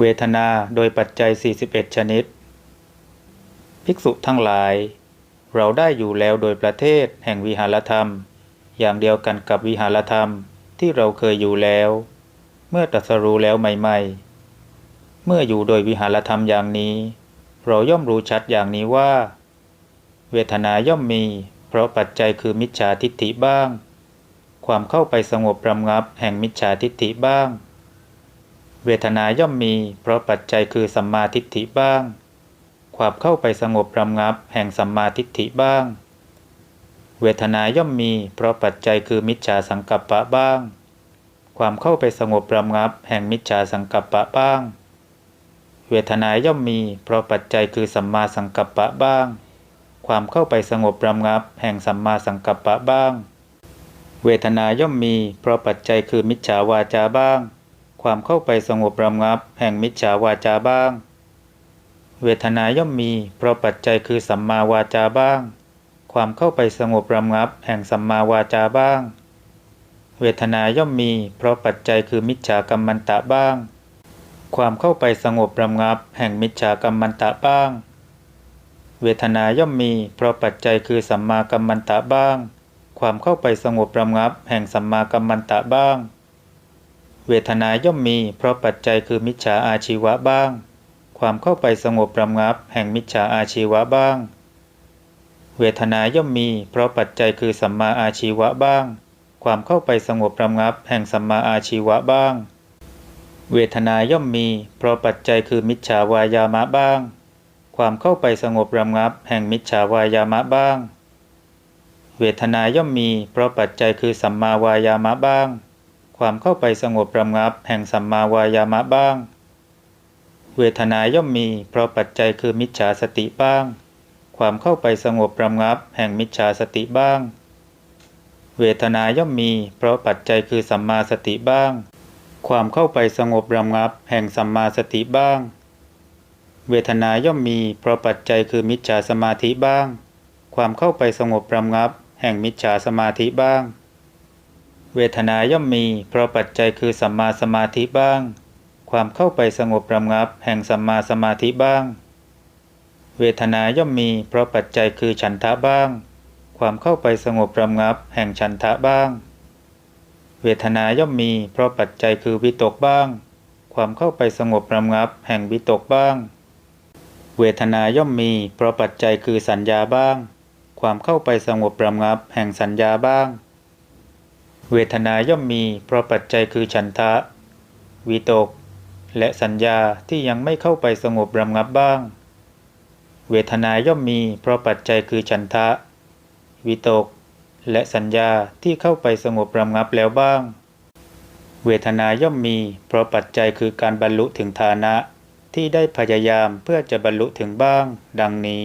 เวทนาโดยปัจจัย 41 ชนิด ภิกษุทั้งหลาย เราได้อยู่แล้วโดยประเทศแห่งวิหารธรรม อย่างเดียวกันกับวิหารธรรมที่เราเคยอยู่แล้ว เมื่อตรัสรู้แล้วใหม่ๆ เมื่ออยู่โดยวิหารธรรมอย่างนี้ เราย่อมรู้ชัดอย่างนี้ว่า เวทนาย่อมมี เพราะปัจจัยคือมิจฉาทิฏฐิบ้าง ความเข้าไปสงบปรำงับแห่งมิจฉาทิฏฐิบ้าง เวทนาย่อมมี เพราะปัจจัยคือสัมมาทิฏฐิบ้าง ความเข้าไปสงบรำงับแห่งสัมมาทิฏฐิบ้าง เวทนาย่อมมี เพราะปัจจัยคือมิจฉาสังกัปปะบ้าง ความเข้าไปสงบรำงับแห่งมิจฉาสังกัปปะบ้าง เวทนาย่อมมี เพราะปัจจัยคือสัมมาสังกัปปะบ้าง ความเข้าไปสงบรำงับแห่งสัมมาสังกัปปะบ้าง เวทนาย่อมมี เพราะปัจจัยคือมิจฉาวาจาบ้าง ความเข้าไปสงบรำงับ แห่งมิจฉาวาจาบ้าง เวทนาย่อมมี เพราะปัจจัยคือสัมมาวาจาบ้าง ความเข้าไปสงบรำงับ แห่งสัมมาวาจาบ้าง เวทนาย่อมมี เพราะปัจจัยคือมิจฉากรรมันตะบ้าง ความเข้าไปสงบรำงับ แห่งมิจฉากรรมันตะบ้าง เวทนาย่อมมี เพราะปัจจัยคือสัมมากัมมันตะบ้าง ความเข้าไปสงบรำงับ แห่งสัมมากัมมันตะบ้าง เวทนาย่อมมีเพราะปัจจัยคือมิจฉาอาชีวะบ้าง ความเข้าไปสงบปรำงับ แห่งมิจฉาอาชีวะบ้าง เวทนาย่อมมี เพราะปัจจัยคือสัมมาอาชีวะบ้าง ความเข้าไปสงบปรำงับ แห่งสัมมาอาชีวะบ้าง เวทนาย่อมมี เพราะปัจจัยคือมิจฉาวายามะบ้าง ความเข้าไปสงบรำงับ แห่งมิจฉาวายามะบ้าง เวทนาย่อมมี เพราะปัจจัยคือสัมมาวายามะบ้าง ความเข้าไปสงบปรำงับแห่งสัมมาวายามะบ้าง เวทนาย่อมมีเพราะปัจจัยคือมิจฉาสติบ้าง ความเข้าไปสงบปรำงับแห่งมิจฉาสติบ้าง เวทนาย่อมมี เพราะปัจจัยคือสัมมาสติบ้าง ความเข้าไปสงบรำงับแห่งสัมมาสติบ้าง เวทนาย่อมมี เพราะปัจจัยคือมิจฉาสมาธิบ้าง ความเข้าไปสงบรำงับแห่งมิจฉาสมาธิบ้าง เวทนาย่อมมี เพราะปัจจัยคือสัมมาสมาธิบ้าง ความเข้าไปสงบรำงับแห่งสัมมาสมาธิบ้าง เวทนาย่อมมี เพราะปัจจัยคือฉันทะบ้าง ความเข้าไปสงบรำงับแห่งฉันทะบ้าง เวทนาย่อมมี เพราะปัจจัยคือวิตกบ้าง ความเข้าไปสงบรำงับแห่งวิตกบ้าง เวทนาย่อมมี เพราะปัจจัยคือสัญญาบ้าง ความเข้าไปสงบรำงับแห่งสัญญาบ้าง เวทนาย่อมมีเพราะปัจจัยคือฉันทะวิตก และสัญญาที่ยังไม่เข้าไปสงบรำงับบ้าง เวทนาย่อมมีเพราะปัจจัยคือฉันทะวิตก และสัญญาที่เข้าไปสงบรำงับแล้วบ้าง เวทนาย่อมมีเพราะปัจจัยคือการบรรลุถึงฐานะที่ได้พยายามเพื่อจะบรรลุถึงบ้าง ดังนี้